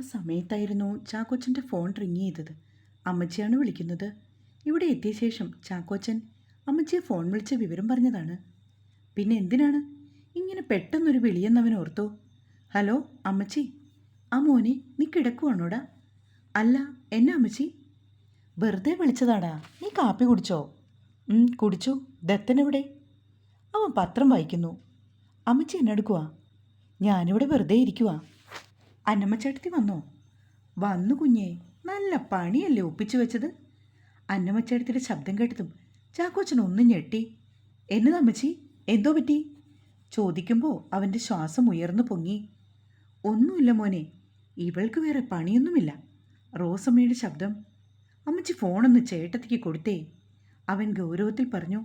സമയത്തായിരുന്നു ചാക്കോച്ചന്റെ phone ring ചെയ്തത്. അമ്മച്ചിയാണ് വിളിക്കുന്നത്. ഇവിടെ എത്തിയ ശേഷം ചാക്കോച്ചൻ അമ്മച്ചിയെ ഫോൺ വിളിച്ച വിവരം പറഞ്ഞതാണ്. പിന്നെ എന്തിനാണ്? ഇങ്ങനെ പെട്ടെന്നൊരു വിളിയെന്നവൻ ഓർത്തു. ഹലോ അമ്മച്ചി. ആ മോനെ നീ കിടക്കുവാണോടാ? അല്ല എന്നാ അമ്മച്ചി? വെറുതെ വിളിച്ചതാടാ. നീ കാപ്പി കുടിച്ചോ? കുടിച്ചു. ദത്തനെവിടെ അവൻ പത്രം വായിക്കുന്നു. അമ്മച്ചി എന്നെടുക്കുവാ. ഞാനിവിടെ വെറുതെ ഇരിക്കുവാ. അന്നമ്മ ചേട്ടത്തി വന്നോ? വന്നു കുഞ്ഞേ നല്ല പണിയല്ലേ ഒപ്പിച്ചു വെച്ചത്? അന്നമ്മ ചേട്ടത്തിയുടെ ശബ്ദം കേട്ടതും ചാക്കോച്ചൻ ഒന്നും ഞെട്ടി. എന്നതാ അമ്മച്ചി? എന്തോ പറ്റി? ചോദിക്കുമ്പോൾ അവന്റെ ശ്വാസം ഉയർന്നു പൊങ്ങി. ഒന്നുമില്ല മോനെ ഇവൾക്ക് വേറെ പണിയൊന്നുമില്ല റോസമ്മയുടെ ശബ്ദം. അമ്മച്ചി ഫോണൊന്ന് ചേട്ടത്തിക്ക് കൊടുത്തേ അവൻ ഗൗരവത്തിൽ പറഞ്ഞു.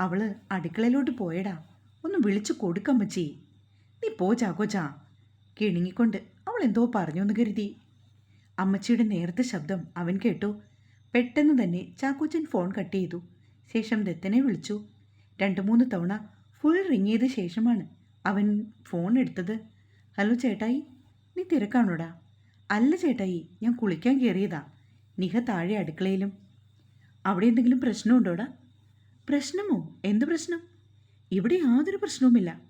അവൾ അടുക്കളയിലോട്ട് പോയടാ ഒന്ന് വിളിച്ചു കൊടുക്കമ്മച്ചി നീ പോ ചാക്കോച്ചാ കിണുങ്ങിക്കൊണ്ട് എന്തോ പറഞ്ഞുവെന്ന് കരുതി. അമ്മച്ചിയുടെ നേരത്തെ ശബ്ദം അവൻ കേട്ടു. പെട്ടെന്ന് തന്നെ ചാക്കോച്ചൻ ഫോൺ കട്ട് ചെയ്തു. ശേഷം ദത്തനെ വിളിച്ചു. രണ്ട് മൂന്ന് തവണ ഫുൾ റിങ് ചെയ്ത ശേഷമാണ് അവൻ ഫോൺ എടുത്തത്. ഹലോ ചേട്ടായി നീ തിരക്കാണോടാ? അല്ല ചേട്ടായി ഞാൻ കുളിക്കാൻ കയറിയതാ നിഹ താഴെ അടുക്കളയിലും. അവിടെ എന്തെങ്കിലും പ്രശ്നമുണ്ടോടാ? പ്രശ്നമോ? എന്ത് പ്രശ്നം? ഇവിടെ യാതൊരു പ്രശ്നവുമില്ല.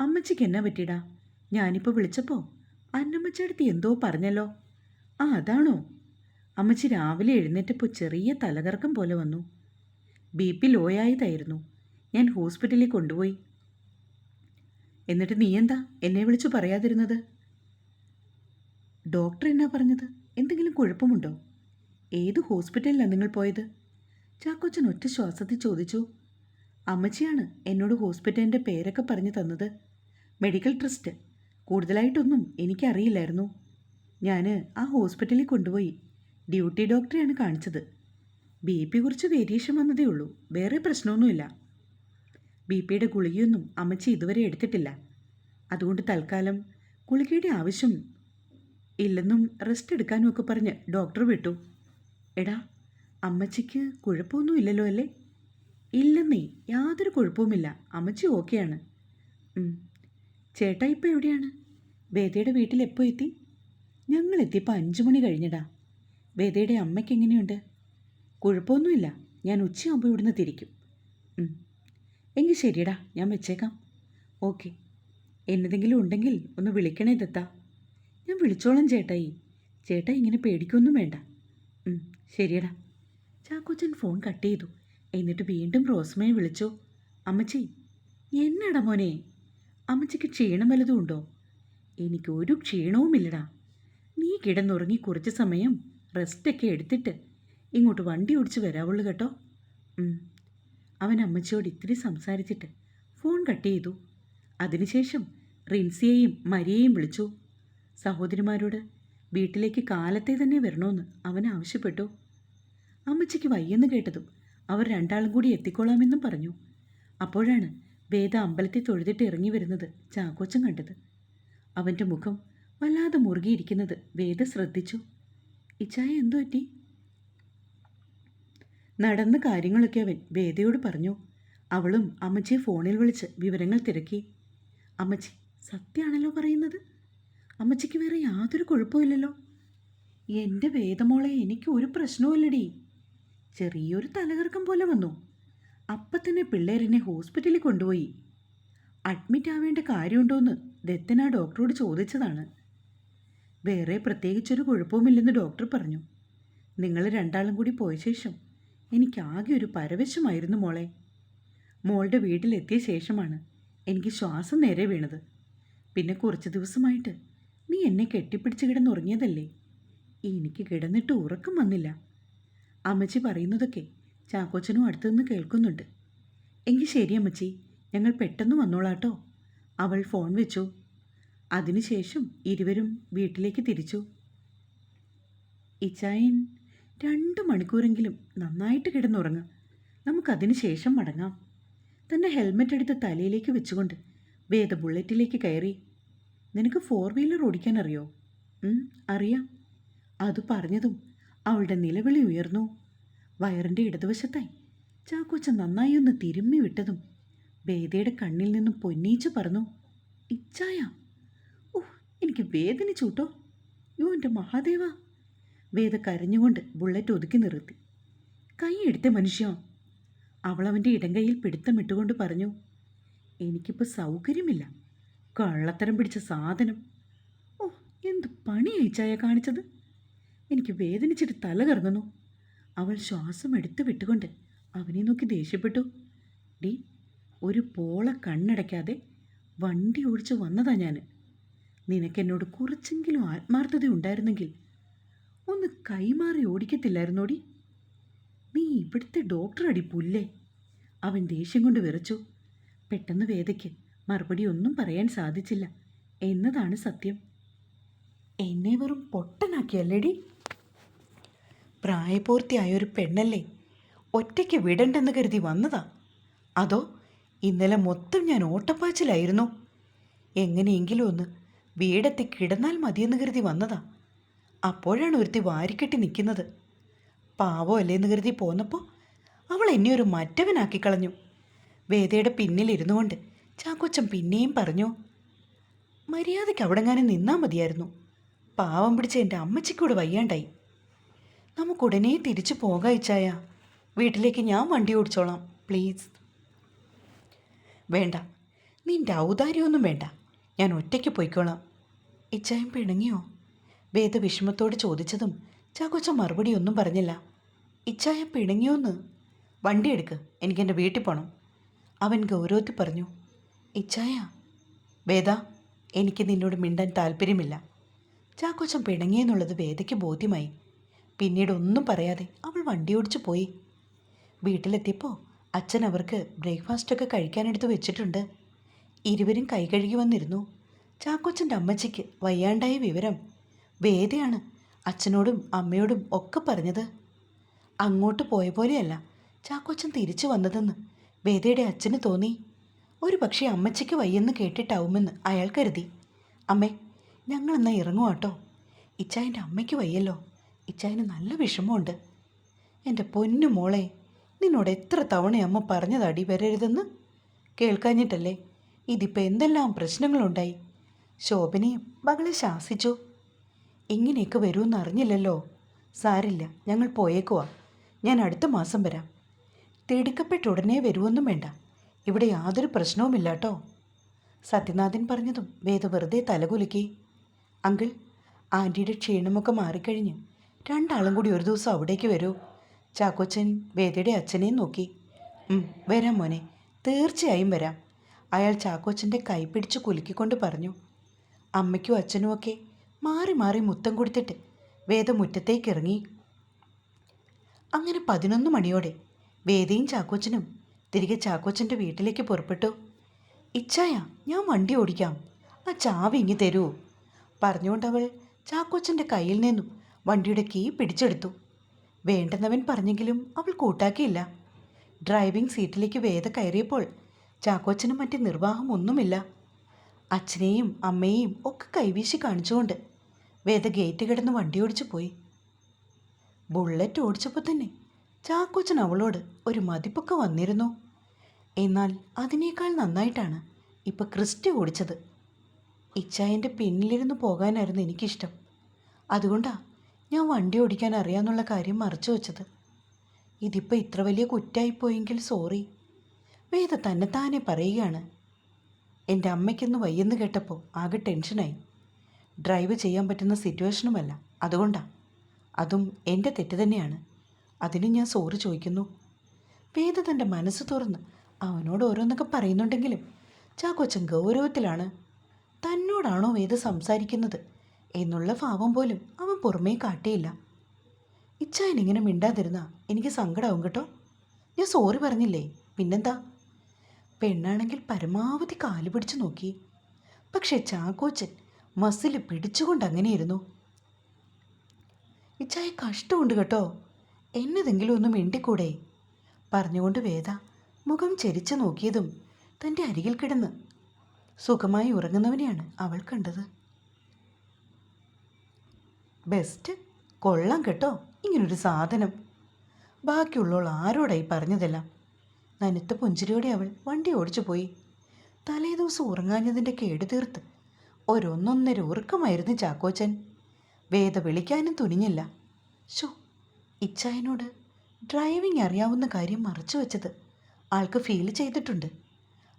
അമ്മച്ചിക്ക് എന്നാ പറ്റിയടാ? ഞാനിപ്പോൾ വിളിച്ചപ്പോൾ അന്നമ്മച്ചടുത്ത് എന്തോ പറഞ്ഞല്ലോ. ആ അതാണോ? അമ്മച്ചി രാവിലെ എഴുന്നേറ്റപ്പോൾ ചെറിയ തലകറക്കം പോലെ വന്നു. ബി പി ലോ ആയതായിരുന്നു. ഞാൻ ഹോസ്പിറ്റലിൽ കൊണ്ടുപോയി. എന്നിട്ട് നീ എന്താ എന്നെ വിളിച്ചു പറയാതിരുന്നത്? ഡോക്ടർ എന്നാ പറഞ്ഞത്? എന്തെങ്കിലും കുഴപ്പമുണ്ടോ? ഏത് ഹോസ്പിറ്റലിലാണ് നിങ്ങൾ പോയത്? ചാക്കോച്ചൻ ഒറ്റ ശ്വാസത്തിൽ ചോദിച്ചു. അമ്മച്ചിയാണ് എന്നോട് ഹോസ്പിറ്റലിന്റെ പേരൊക്കെ പറഞ്ഞു തന്നത്. Medical trust. കൂടുതലായിട്ടൊന്നും എനിക്കറിയില്ലായിരുന്നു. ഞാൻ ആ ഹോസ്പിറ്റലിൽ കൊണ്ടുപോയി. ഡ്യൂട്ടി ഡോക്ടറെയാണ് കാണിച്ചത്. ബി പി കുറച്ച് വേരിയേഷൻ വന്നതേ ഉള്ളൂ. വേറെ പ്രശ്നമൊന്നുമില്ല. ബി പിയുടെ ഗുളികയൊന്നും അമ്മച്ചി ഇതുവരെ എടുത്തിട്ടില്ല. അതുകൊണ്ട് തൽക്കാലം ഗുളികയുടെ ആവശ്യം ഇല്ലെന്നും റെസ്റ്റ് എടുക്കാനും ഒക്കെ പറഞ്ഞ് ഡോക്ടർ വിട്ടു. എടാ അമ്മച്ചിക്ക് കുഴപ്പമൊന്നുമില്ലല്ലോ അല്ലേ? ഇല്ലെന്നേ യാതൊരു കുഴപ്പവുമില്ല. അമ്മച്ചി ഓക്കെയാണ്. ചേട്ടാ ഇപ്പോൾ എവിടെയാണ്? വേദയുടെ വീട്ടിൽ എപ്പോൾ എത്തി? ഞങ്ങൾ എത്തിയപ്പോൾ അഞ്ചു മണി കഴിഞ്ഞിടാ വേദയുടെ അമ്മയ്ക്ക് എങ്ങനെയുണ്ട്? കുഴപ്പമൊന്നുമില്ല. ഞാൻ ഉച്ചയാകുമ്പോൾ ഇവിടുന്ന് തിരിക്കും. എങ്കിൽ ശരിയടാ ഞാൻ വെച്ചേക്കാം. ഓക്കെ. എന്നതെങ്കിലും ഉണ്ടെങ്കിൽ ഒന്ന് വിളിക്കണേ ദത്താ. ഞാൻ വിളിച്ചോളാം ചേട്ടായി. ചേട്ടാ ഇങ്ങനെ പേടിക്കൊന്നും വേണ്ട. ശരിയടാ. ചാക്കോച്ചൻ ഫോൺ കട്ട് ചെയ്തു. എന്നിട്ട് വീണ്ടും റോസ്മയെ വിളിച്ചു. അമ്മച്ചി എന്നടാ മോനെ? അമ്മച്ചിക്ക് ക്ഷീണം വല്ലതും ഉണ്ടോ? എനിക്ക് ഒരു ക്ഷീണവുമില്ലടാ. നീ കിടന്നുറങ്ങി കുറച്ച് സമയം റെസ്റ്റൊക്കെ എടുത്തിട്ട് ഇങ്ങോട്ട് വണ്ടി ഓടിച്ച് വരാവുള്ളൂ കേട്ടോ. അവൻ അമ്മച്ചിയോട് ഇത്തിരി സംസാരിച്ചിട്ട് ഫോൺ കട്ട് ചെയ്തു. അതിനുശേഷം റിൻസിയെയും മരിയെയും വിളിച്ചു. സഹോദരിമാരോട് വീട്ടിലേക്ക് കാലത്തെ തന്നെ വരണമെന്ന് അവൻ ആവശ്യപ്പെട്ടു. അമ്മച്ചിക്ക് വയ്യെന്ന് കേട്ടതും അവർ രണ്ടാളും കൂടി എത്തിക്കോളാമെന്നും പറഞ്ഞു. അപ്പോഴാണ് വേദ അമ്പലത്തിൽ തൊഴുതിട്ട് ഇറങ്ങി വരുന്നത് ചാക്കോച്ചൻ കണ്ടത്. അവന്റെ മുഖം വല്ലാതെ മുറുകിയിരിക്കുന്നത് വേദ ശ്രദ്ധിച്ചു. ഇച്ചായ എന്തു പറ്റി? നടന്ന കാര്യങ്ങളൊക്കെ അവൻ വേദയോട് പറഞ്ഞു. അവളും അമ്മച്ചിയെ ഫോണിൽ വിളിച്ച് വിവരങ്ങൾ തിരക്കി. അമ്മച്ചി സത്യമാണല്ലോ പറയുന്നത്? അമ്മച്ചിക്ക് വേറെ യാതൊരു കുഴപ്പമില്ലല്ലോ എന്റെ വേദമോളെ എനിക്ക് ഒരു പ്രശ്നവുമില്ലടി. ചെറിയൊരു തലകറക്കം പോലെ വന്നു. അപ്പം തന്നെ പിള്ളേരെന്നെ ഹോസ്പിറ്റലിൽ കൊണ്ടുപോയി. അഡ്മിറ്റ് ആവേണ്ട കാര്യമുണ്ടോയെന്ന് ദത്തൻ ആ ഡോക്ടറോട് ചോദിച്ചതാണ്. വേറെ പ്രത്യേകിച്ചൊരു കുഴപ്പവുമില്ലെന്ന് ഡോക്ടർ പറഞ്ഞു. നിങ്ങൾ രണ്ടാളും കൂടി പോയ ശേഷം എനിക്കാകെ ഒരു പരവശമായിരുന്നു മോളെ. മോളുടെ വീട്ടിലെത്തിയ ശേഷമാണ് എനിക്ക് ശ്വാസം നേരെ വീണത്. പിന്നെ കുറച്ച് ദിവസമായിട്ട് നീ എന്നെ കെട്ടിപ്പിടിച്ച് കിടന്നുറങ്ങിയതല്ലേ? എനിക്ക് കിടന്നിട്ട് ഉറക്കം വന്നില്ല. അമ്മച്ചി പറയുന്നതൊക്കെ ചാക്കോച്ചനും അടുത്തുനിന്ന് കേൾക്കുന്നുണ്ട്. എങ്കിൽ ശരി അമ്മച്ചി ഞങ്ങൾ പെട്ടെന്ന് വന്നോളാട്ടോ. അവൾ ഫോൺ വെച്ചു. അതിനുശേഷം ഇരുവരും വീട്ടിലേക്ക് തിരിച്ചു. ഇച്ചായൻ രണ്ട് മണിക്കൂറെങ്കിലും നന്നായിട്ട് കിടന്നുറങ്ങാം. നമുക്കതിനു ശേഷം മടങ്ങാം. തന്റെ ഹെൽമെറ്റ് എടുത്ത് തലയിലേക്ക് വെച്ചുകൊണ്ട് വേദ ബുള്ളറ്റിലേക്ക് കയറി. നിനക്ക് ഫോർ വീലർ ഓടിക്കാൻ അറിയോ അറിയാം. അത് പറഞ്ഞതും അവളുടെ നിലവിളി ഉയർന്നു. വയറിന്റെ ഇടതുവശത്തായി. ചാക്കോച്ച നന്നായി ഒന്ന് തിരുമ്മി വിട്ടതും വേദയുടെ കണ്ണിൽ നിന്നും പൊന്നീച്ചു പറഞ്ഞു ഇച്ചായ ഓ എനിക്ക് വേദനിച്ചു കേട്ടോ. യോ എന്റെ മഹാദേവ. വേദ കരഞ്ഞുകൊണ്ട് ബുള്ളറ്റ് ഒതുക്കി നിർത്തി. കൈ എടുത്ത മനുഷ്യ. അവളവന്റെ ഇടങ്കയിൽ പിടുത്തമിട്ടുകൊണ്ട് പറഞ്ഞു എനിക്കിപ്പോൾ സൗകര്യമില്ല. കള്ളത്തരം പിടിച്ച സാധനം. ഓ എന്ത് പണി അയച്ചായ കാണിച്ചത്? എനിക്ക് വേദനിച്ചിട്ട് തല കറങ്ങുന്നു. അവൾ ശ്വാസം എടുത്തു വിട്ടുകൊണ്ട് അവനെ നോക്കി ദേഷ്യപ്പെട്ടു. ഡി ഒരു പോള കണ്ണടയ്ക്കാതെ വണ്ടി ഓടിച്ച് വന്നതാ ഞാൻ നിനക്കെന്നോട് കുറച്ചെങ്കിലും ആത്മാർത്ഥത ഉണ്ടായിരുന്നെങ്കിൽ ഒന്ന് കൈമാറി ഓടിക്കത്തില്ലായിരുന്നോടി നീ ഇവിടുത്തെ ഡോക്ടർ അടി പുല്ലേ അവൻ ദേഷ്യം കൊണ്ട് വിറച്ചു. പെട്ടെന്ന് വേദയ്ക്ക് മറുപടി ഒന്നും പറയാൻ സാധിച്ചില്ല എന്നതാണ് സത്യം. എന്നെ വെറും പൊട്ടനാക്കിയല്ലേടി പ്രായപൂർത്തിയായ ഒരു പെണ്ണല്ലേ? ഒറ്റയ്ക്ക് വിടണ്ടെന്ന് കരുതി വന്നതാ. അതോ ഇന്നലെ മൊത്തം ഞാൻ ഓട്ടപ്പാച്ചിലായിരുന്നു? എങ്ങനെയെങ്കിലും ഒന്ന് വീടെത്തി കിടന്നാൽ മതിയെന്ന് കരുതി വന്നതാ. അപ്പോഴാണ് ഒരുത്തി വാരിക്കെട്ടി നിൽക്കുന്നത്. പാവോ അല്ലേന്ന് കരുതി പോന്നപ്പോൾ അവൾ എന്നെ ഒരു മറ്റവനാക്കി കളഞ്ഞു. വേദയുടെ പിന്നിലിരുന്നു കൊണ്ട് ചാക്കോച്ചൻ പിന്നെയും പറഞ്ഞു മര്യാദയ്ക്ക് അവിടെങ്ങാനും നിന്നാൽ മതിയായിരുന്നു. പാവം പിടിച്ച എന്റെ അമ്മച്ചിക്കൂടെ വയ്യാണ്ടായി. നമുക്കുടനെ തിരിച്ചു പോകാം ഇച്ചായ. വീട്ടിലേക്ക് ഞാൻ വണ്ടി ഓടിച്ചോളാം പ്ലീസ്. വേണ്ട നിന്റെ ഔദാര്യമൊന്നും വേണ്ട. ഞാൻ ഒറ്റയ്ക്ക് പോയിക്കോളാം. ഇച്ചായം പിണങ്ങിയോ? വേദ വിഷമത്തോട് ചോദിച്ചതും ചാക്കോച്ച മറുപടി ഒന്നും പറഞ്ഞില്ല. ഇച്ചായ പിണങ്ങിയോന്ന്? വണ്ടി എടുക്ക് എനിക്കെന്റെ വീട്ടിൽ പോകണം അവൻ ഗൗരവത്തിൽ പറഞ്ഞു ഇച്ചായ വേദ എനിക്ക് നിന്നോട് മിണ്ടാൻ താല്പര്യമില്ല. ചാക്കോച്ചൻ പിണങ്ങിയെന്നുള്ളത് വേദയ്ക്ക് ബോധ്യമായി. പിന്നീട് ഒന്നും പറയാതെ അവൾ വണ്ടി ഓടിച്ചു പോയി. വീട്ടിലെത്തിയപ്പോൾ അച്ഛൻ അവർക്ക് ബ്രേക്ക്ഫാസ്റ്റൊക്കെ കഴിക്കാനെടുത്ത് വെച്ചിട്ടുണ്ട്. ഇരുവരും കൈ കഴുകി വന്നിരുന്നു. ചാക്കോച്ചന്റെ അമ്മച്ചിക്ക് വയ്യാണ്ടായ വിവരം വേദയാണ് അച്ഛനോടും അമ്മയോടും ഒക്കെ പറഞ്ഞത്. അങ്ങോട്ട് പോയ പോലെയല്ല ചാക്കോച്ചൻ തിരിച്ചു വന്നതെന്ന് വേദയുടെ അച്ഛന് തോന്നി. ഒരു പക്ഷേ അമ്മച്ചിക്ക് വയ്യെന്ന് കേട്ടിട്ടാവുമെന്ന് അയാൾ കരുതി. അമ്മേ ഞങ്ങളെന്നാൽ ഇറങ്ങുവാട്ടോ. ഇച്ചായന്റെ അമ്മയ്ക്ക് വയ്യല്ലോ. ഇച്ചായന് നല്ല വിഷമമുണ്ട്. എന്റെ പൊന്നു മോളെ നിന്നോട് എത്ര തവണ അമ്മ പറഞ്ഞതാടി വരരുതെന്ന്? കേൾക്കാഞ്ഞിട്ടല്ലേ? ഇതിപ്പോൾ എന്തെല്ലാം പ്രശ്നങ്ങളുണ്ടായി? ശോഭനയും മകളെ ശാസിച്ചു? ഇങ്ങനെയൊക്കെ വരുമെന്ന് അറിഞ്ഞില്ലല്ലോ. സാരില്ല ഞങ്ങൾ പോയേക്കുവാ. ഞാൻ അടുത്ത മാസം വരാം. തിടുക്കപ്പെട്ട് ഉടനെ വരുമൊന്നും വേണ്ട. ഇവിടെ യാതൊരു പ്രശ്നവുമില്ല കേട്ടോ സത്യനാഥൻ പറഞ്ഞതും വേദ വെറുതെ തലകുലുക്കി. അങ്കിൾ ആന്റിയുടെ ക്ഷീണമൊക്കെ മാറിക്കഴിഞ്ഞ് രണ്ടാളും കൂടി ഒരു ദിവസം അവിടേക്ക് വരൂ. ചാക്കോച്ചൻ വേദയുടെ അച്ഛനെയും നോക്കി. "ഉം, വരാം മോനെ. തീർച്ചയായും വരാം. അയാൾ ചാക്കോച്ചന്റെ കൈ പിടിച്ച് കുലുക്കിക്കൊണ്ട് പറഞ്ഞു. അമ്മയ്ക്കും അച്ഛനുമൊക്കെ മാറി മാറി മുത്തം കൊടുത്തിട്ട് വേദ മുറ്റത്തേക്ക് ഇറങ്ങി അങ്ങനെ പതിനൊന്ന് മണിയോടെ വേദയും ചാക്കോച്ചനും തിരികെ ചാക്കോച്ചന്റെ വീട്ടിലേക്ക് പുറപ്പെട്ടു. ഇച്ചായ ഞാൻ വണ്ടി ഓടിക്കാം. ആ ചാവി ഇങ്ങി തരൂ പറഞ്ഞുകൊണ്ട് അവൾ ചാക്കോച്ചന്റെ കയ്യിൽ നിന്നും വണ്ടിയുടെ കീ പിടിച്ചെടുത്തു. വേണ്ടെന്നവൻ പറഞ്ഞെങ്കിലും അവൾ കൂട്ടാക്കിയില്ല. ഡ്രൈവിംഗ് സീറ്റിലേക്ക് വേദ കയറിയപ്പോൾ ചാക്കോച്ചനും മറ്റ് നിർവാഹമൊന്നുമില്ല അച്ഛനെയും അമ്മയെയും ഒക്കെ കൈവീശി കാണിച്ചുകൊണ്ട് വേദ ഗേറ്റ് കിടന്ന് വണ്ടി ഓടിച്ചു പോയി. ബുള്ളറ്റ് ഓടിച്ചപ്പോൾ തന്നെ ചാക്കോച്ചൻ അവളോട് ഒരു മതിപ്പൊക്കെ വന്നിരുന്നു. എന്നാൽ അതിനേക്കാൾ നന്നായിട്ടാണ് ഇപ്പം ക്രിസ്റ്റി ഓടിച്ചത്. ഇച്ചായന്റെ പിന്നിലിരുന്ന് പോകാനായിരുന്നു എനിക്കിഷ്ടം. അതുകൊണ്ടാ ഞാൻ വണ്ടി ഓടിക്കാൻ അറിയാമെന്നുള്ള കാര്യം മറച്ചു വെച്ചത്. ഇതിപ്പോൾ ഇത്ര വലിയ കുറ്റായിപ്പോയെങ്കിൽ സോറി. വേദ തന്നെ താനെ പറയുകയാണ്. എന്റെ അമ്മയ്ക്കൊന്ന് വയ്യെന്ന് കേട്ടപ്പോൾ ആകെ ടെൻഷനായി. ഡ്രൈവ് ചെയ്യാൻ പറ്റുന്ന സിറ്റുവേഷനുമല്ല അതുകൊണ്ടാണ് അതും എന്റെ തെറ്റ് തന്നെയാണ്. അതിന് ഞാൻ സോറി ചോദിക്കുന്നു. വേദ തന്റെ മനസ്സ് തുറന്ന് അവനോട് ഓരോന്നൊക്കെ പറയുന്നുണ്ടെങ്കിലും ചാക്കോച്ചൻ ഗൗരവത്തിലാണ്. തന്നോടാണോ വേദ സംസാരിക്കുന്നത്? എന്നുള്ള ഭാവം പോലും അവൻ പുറമേ കാട്ടിയില്ല. ഇച്ചായൻ ഇങ്ങനെ മിണ്ടാതിരുന്നാ എനിക്ക് സങ്കടമാവും കേട്ടോ. ഞാൻ സോറി പറഞ്ഞില്ലേ? പിന്നെന്താ? പെണ്ണാണെങ്കിൽ പരമാവധി കാൽ പിടിച്ചു നോക്കി. പക്ഷെ ചാക്കോച്ചൻ മസിൽ പിടിച്ചുകൊണ്ട് അങ്ങനെയിരുന്നു. ഇച്ചായ കഷ്ടമുണ്ട് കേട്ടോ. എന്നതെങ്കിലും ഒന്ന് മിണ്ടിക്കൂടെ? പറഞ്ഞുകൊണ്ട് വേദ മുഖം ചെരിച്ചു നോക്കിയതും തന്റെ അരികിൽ കിടന്ന് സുഖമായി ഉറങ്ങുന്നവനെയാണ് അവൾ കണ്ടത്. ബെസ്റ്റ് കൊള്ളാം കേട്ടോ. ഇങ്ങനൊരു സാധനം. ബാക്കിയുള്ളവൾ ആരോടായി പറഞ്ഞതെല്ലാം? നനുത്ത പുഞ്ചിരിയോടെ അവൾ വണ്ടി ഓടിച്ചു പോയി. തലേ ദിവസം ഉറങ്ങാഞ്ഞതിന്റെ കേട് തീർത്ത്. ഒരൊന്നൊന്നര ഉറക്കമായിരുന്നു ചാക്കോച്ചൻ. വേദ വിളിക്കാനും തുനിഞ്ഞില്ല. ഷോ ഇച്ചായനോട് ഡ്രൈവിംഗ് അറിയാവുന്ന കാര്യം മറച്ചു വെച്ചത് ആൾക്ക് ഫീൽ ചെയ്തിട്ടുണ്ട്.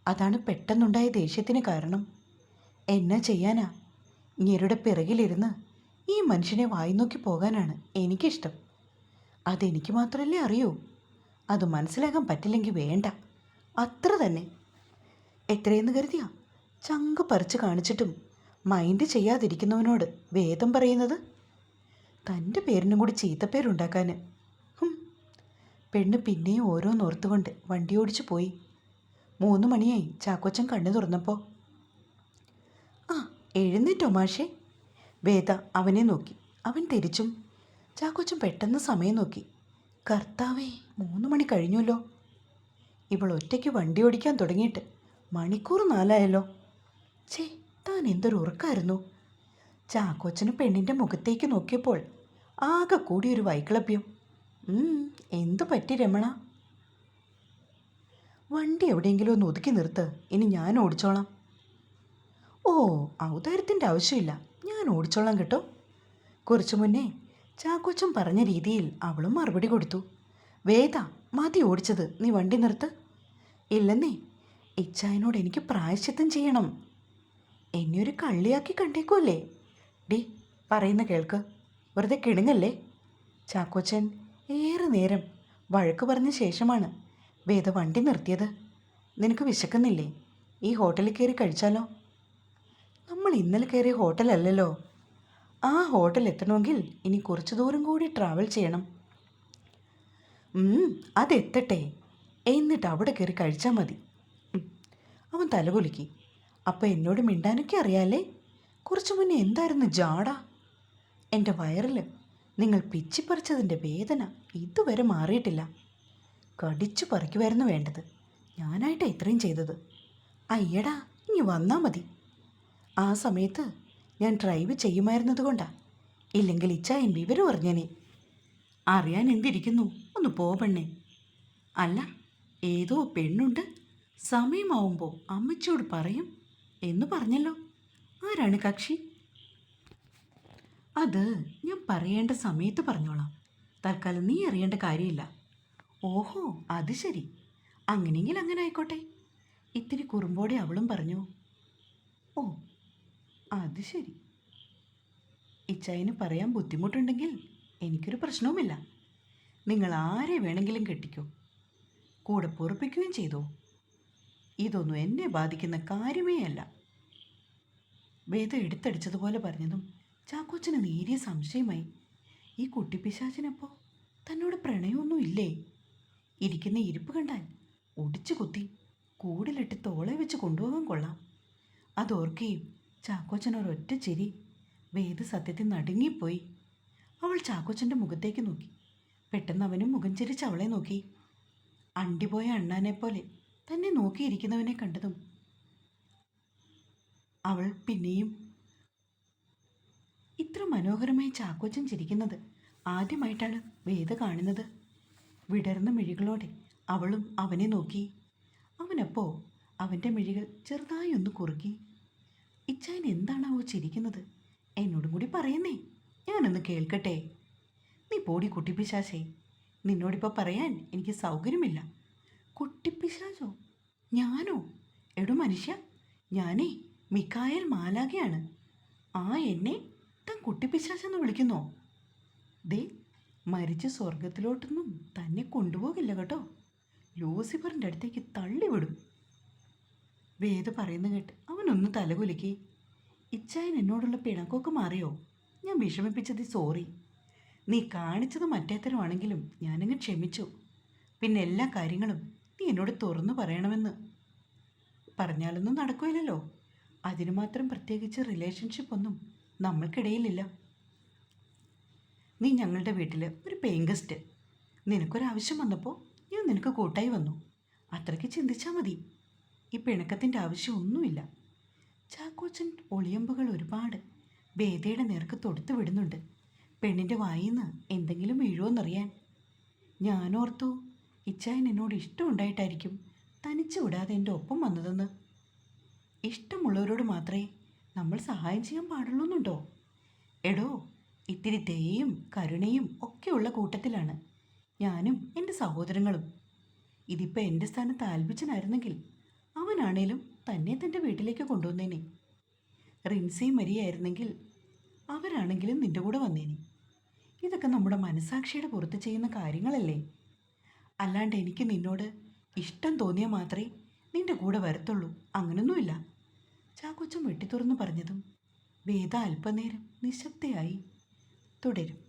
അതാണ് പെട്ടെന്നുണ്ടായ ദേഷ്യത്തിന് കാരണം. എന്നാ ചെയ്യാനാ? ഞെരുടെ പിറകിലിരുന്ന് ഈ മനുഷ്യനെ വായി നോക്കി പോകാനാണ് എനിക്കിഷ്ടം. അതെനിക്ക് മാത്രമല്ലേ അറിയൂ? അത് മനസ്സിലാക്കാൻ പറ്റില്ലെങ്കിൽ വേണ്ട. അത്ര തന്നെ. എത്രയെന്ന് കരുതിയാ? ചങ്ക് പറിച്ച് കാണിച്ചിട്ടും മൈൻഡ് ചെയ്യാതിരിക്കുന്നവനോട് വേദം പറയുന്നത്? തന്റെ പേരിനും കൂടി ചീത്തപ്പേരുണ്ടാക്കാൻ. പെണ്ണ് പിന്നെയും ഓരോന്നോർത്തുകൊണ്ട് വണ്ടി ഓടിച്ചു പോയി. മൂന്ന് മണിയായി ചാക്കോച്ചൻ കണ്ണു തുറന്നപ്പോൾ ആ എഴുന്നേറ്റോ മാഷേ? വേദ അവനെ നോക്കി. അവൻ തിരിച്ചും ചാക്കോച്ചും പെട്ടെന്ന് സമയം നോക്കി. കർത്താവേ മൂന്ന് മണി കഴിഞ്ഞല്ലോ ഇവൾ ഒറ്റയ്ക്ക് വണ്ടി ഓടിക്കാൻ തുടങ്ങിയിട്ട് മണിക്കൂർ നാലായല്ലോ. ചേ താൻ എന്തൊരു ഉറക്കായിരുന്നു. ചാക്കോച്ചന് പെണ്ണിന്റെ മുഖത്തേക്ക് നോക്കിയപ്പോൾ ആകെ കൂടി ഒരു വൈക്ലഭ്യം എന്തു പറ്റി രമണ? വണ്ടി എവിടെയെങ്കിലും ഒന്ന് ഒതുക്കി നിർത്ത്. ഇനി ഞാൻ ഓടിച്ചോളാം. ഓ ഔദാര്യത്തിന്റെ ആവശ്യമില്ല. ഞാൻ ഓടിച്ചോളാം കേട്ടോ. കുറച്ചു മുന്നേ ചാക്കോച്ചൻ പറഞ്ഞ രീതിയിൽ അവളും മറുപടി കൊടുത്തു. വേദ മതി ഓടിച്ചത് നീ വണ്ടി നിർത്ത്. ഇല്ലെന്നേ ഇച്ചായനോട് എനിക്ക് പ്രായശ്ചിത്തം ചെയ്യണം. എന്നെ ഒരു കള്ളിയാക്കി കണ്ടേക്കുമല്ലേ ഡി പറയുന്ന കേൾക്ക്. വെറുതെ കിണുങ്ങല്ലേ? ചാക്കോച്ചൻ ഏറെ നേരം വഴക്ക് പറഞ്ഞ ശേഷമാണ് വേദ വണ്ടി നിർത്തിയത്. നിനക്ക് വിശക്കുന്നില്ലേ? ഈ ഹോട്ടലിൽ കയറി കഴിച്ചാലോ? നമ്മൾ ഇന്നലെ കയറിയ ഹോട്ടലല്ലല്ലോ ആ ഹോട്ടൽ എത്തണമെങ്കിൽ ഇനി കുറച്ച് ദൂരം കൂടി ട്രാവൽ ചെയ്യണം. അതെത്തട്ടെ. എന്നിട്ട് അവിടെ കയറി കഴിച്ചാൽ മതി. അവൻ തലകുലുക്കി. അപ്പോൾ എന്നോട് മിണ്ടാനൊക്കെ അറിയാലേ കുറച്ചു മുന്നേ എന്തായിരുന്നു ജാട എന്റെ വയറിൽ നിങ്ങൾ പിച്ചിപ്പറിച്ചതിന്റെ വേദന ഇതുവരെ മാറിയിട്ടില്ല. കടിച്ചു പറിക്കുമായിരുന്നു വേണ്ടത്. ഞാനായിട്ട് ഇത്രയും ചെയ്തത്. അയ്യടാ ഇനി വന്നാൽ മതി. ആ സമയത്ത് ഞാൻ ഡ്രൈവ് ചെയ്യുമായിരുന്നത് കൊണ്ടാ ഇല്ലെങ്കിൽ ഇച്ചായൻ വിവരം അറിഞ്ഞനെ. അറിയാൻ എന്തിരിക്കുന്നു? ഒന്ന് പോ പെണ്ണേ. അല്ല ഏതോ പെണ്ണുണ്ട്. സമയമാവുമ്പോൾ അമ്മച്ചിയോട് പറയും എന്ന് പറഞ്ഞല്ലോ. ആരാണ് കക്ഷി? അത് ഞാൻ പറയേണ്ട സമയത്ത് പറഞ്ഞോളാം. തൽക്കാലം നീ അറിയേണ്ട കാര്യമില്ല. ഓഹോ അത് ശരി. അങ്ങനെയെങ്കിൽ അങ്ങനെ ആയിക്കോട്ടെ. ഇത്തിരി കുറുമ്പോടെ അവളും പറഞ്ഞു. അത് ശരി. ഇച്ചായന് പറയാൻ ബുദ്ധിമുട്ടുണ്ടെങ്കിൽ എനിക്കൊരു പ്രശ്നവുമില്ല. നിങ്ങൾ ആരെ വേണമെങ്കിലും കെട്ടിക്കോ. കൂടെ പൊറപ്പിക്കുകയും ചെയ്തോ. ഇതൊന്നും എന്നെ ബാധിക്കുന്ന കാര്യമേ അല്ല. വേദ എടുത്തടിച്ചതുപോലെ പറഞ്ഞതും ചാക്കോച്ചന് നേരിയ സംശയമായി. ഈ കുട്ടിപ്പിശാചിനപ്പോൾ തന്നോട് പ്രണയമൊന്നും ഇല്ലേ ഇരിക്കുന്ന ഇരിപ്പ് കണ്ടാൽ ഒടിച്ചു കുത്തി കൂടിലിട്ട് തോളെ വെച്ച് കൊണ്ടുപോകാൻ കൊള്ളാം. അതോർക്കുകയും ചാക്കോച്ചൻ ഒരൊറ്റ ചിരി. വേദ സത്യത്തിൽ നടുങ്ങിപ്പോയി. അവൾ ചാക്കോച്ചന്റെ മുഖത്തേക്ക് നോക്കി. പെട്ടെന്ന് അവനും മുഖം ചിരിച്ച് അവളെ നോക്കി. അണ്ടിപോയ അണ്ണാനെ പോലെ തന്നെ നോക്കിയിരിക്കുന്നവനെ കണ്ടതും. അവൾ പിന്നെയും ഇത്ര മനോഹരമായി ചാക്കോച്ചൻ ചിരിക്കുന്നത് ആദ്യമായിട്ടാണ് വേദ കാണുന്നത്. വിടർന്ന മിഴികളോടെ അവളും അവനെ നോക്കി. അവനപ്പോ അവന്റെ മിഴികൾ ചെറുതായി ഒന്ന് കുറുക്കി. ഇച്ചായൻ എന്താണാവോ ചിരിക്കുന്നത്? എന്നോടും കൂടി പറയുന്നേ. ഞാനൊന്ന് കേൾക്കട്ടെ. നീ പോടി കുട്ടിപ്പിശാശേ. നിന്നോടിപ്പോൾ പറയാൻ എനിക്ക് സൗകര്യമില്ല. കുട്ടിപ്പിശാചോ ഞാനോ? എടോ മനുഷ്യ ഞാനേ മിക്കായൽ മാലാകയാണ് ആ എന്നെ താൻ കുട്ടിപ്പിശാചെന്ന് വിളിക്കുന്നോ? ദേ മരിച്ച സ്വർഗത്തിലോട്ടൊന്നും തന്നെ കൊണ്ടുപോകില്ല കേട്ടോ. ലൂസിഫറിന്റെ അടുത്തേക്ക് തള്ളിവിടും. വേദ പറയുന്ന കേട്ട് അവനൊന്ന് തലകുലുക്കി. ഇച്ചായൻ എന്നോടുള്ള പിണക്കമൊക്കെ മാറിയോ? ഞാൻ വിഷമിപ്പിച്ചത് സോറി. നീ കാണിച്ചത് മറ്റേത്തരമാണെങ്കിലും ഞാനങ്ങ് ക്ഷമിച്ചു. പിന്നെ എല്ലാ കാര്യങ്ങളും നീ എന്നോട് തുറന്നു പറയണമെന്ന്. പറഞ്ഞാലൊന്നും നടക്കില്ലല്ലോ അതിനു മാത്രം പ്രത്യേകിച്ച് റിലേഷൻഷിപ്പ് ഒന്നും നമ്മൾക്കിടയിലില്ല. നീ ഞങ്ങളുടെ വീട്ടിൽ ഒരു പേയിങ് ഗസ്റ്റ് നിനക്കൊരാവശ്യം വന്നപ്പോൾ ഞാൻ നിനക്ക് കൂട്ടായി വന്നു. അത്രയ്ക്ക് ചിന്തിച്ചാൽ മതി. ഈ പിണക്കത്തിന്റെ ആവശ്യമൊന്നുമില്ല ചാക്കോച്ചൻ ഒളിയമ്പുകൾ ഒരുപാട്. വേദയുടെ നേർക്ക് തൊടുത്തു വിടുന്നുണ്ട്. പെണ്ണിന്റെ വായിന്ന് എന്തെങ്കിലും വീഴുമെന്നറിയാൻ ഞാനോർത്തു ഇച്ചായൻ എന്നോട് ഇഷ്ടമുണ്ടായിട്ടായിരിക്കും തനിച്ച് വിടാതെ എന്റെ ഒപ്പം വന്നതെന്ന്. ഇഷ്ടമുള്ളവരോട് മാത്രമേ നമ്മൾ സഹായം ചെയ്യാൻ പാടുള്ളൂന്നുണ്ടോ? എടോ ഇത്തിരി ദയയും കരുണയും ഒക്കെയുള്ള കൂട്ടത്തിലാണ് ഞാനും എന്റെ സഹോദരങ്ങളും. ഇതിപ്പോൾ എന്റെ സ്ഥാനത്ത് ആൽബിച്ചനായിരുന്നെങ്കിൽ അവനാണേലും തന്നെ തന്റെ വീട്ടിലേക്ക് കൊണ്ടുവന്നേനെ. റിൻസിയും മരിയായിരുന്നെങ്കിൽ അവരാണെങ്കിലും നിന്റെ കൂടെ വന്നേനെ. ഇതൊക്കെ നമ്മുടെ മനസാക്ഷിയുടെ പുറത്ത് ചെയ്യുന്ന കാര്യങ്ങളല്ലേ? അല്ലാണ്ട് എനിക്ക് നിന്നോട് ഇഷ്ടം തോന്നിയാൽ മാത്രമേ നിന്റെ കൂടെ വരത്തുള്ളൂ. അങ്ങനൊന്നുമില്ല. ചാക്കോച്ചൻ വെട്ടിത്തുറന്ന് പറഞ്ഞതും വേദ അല്പനേരം നിശബ്ദയായി തുടരും.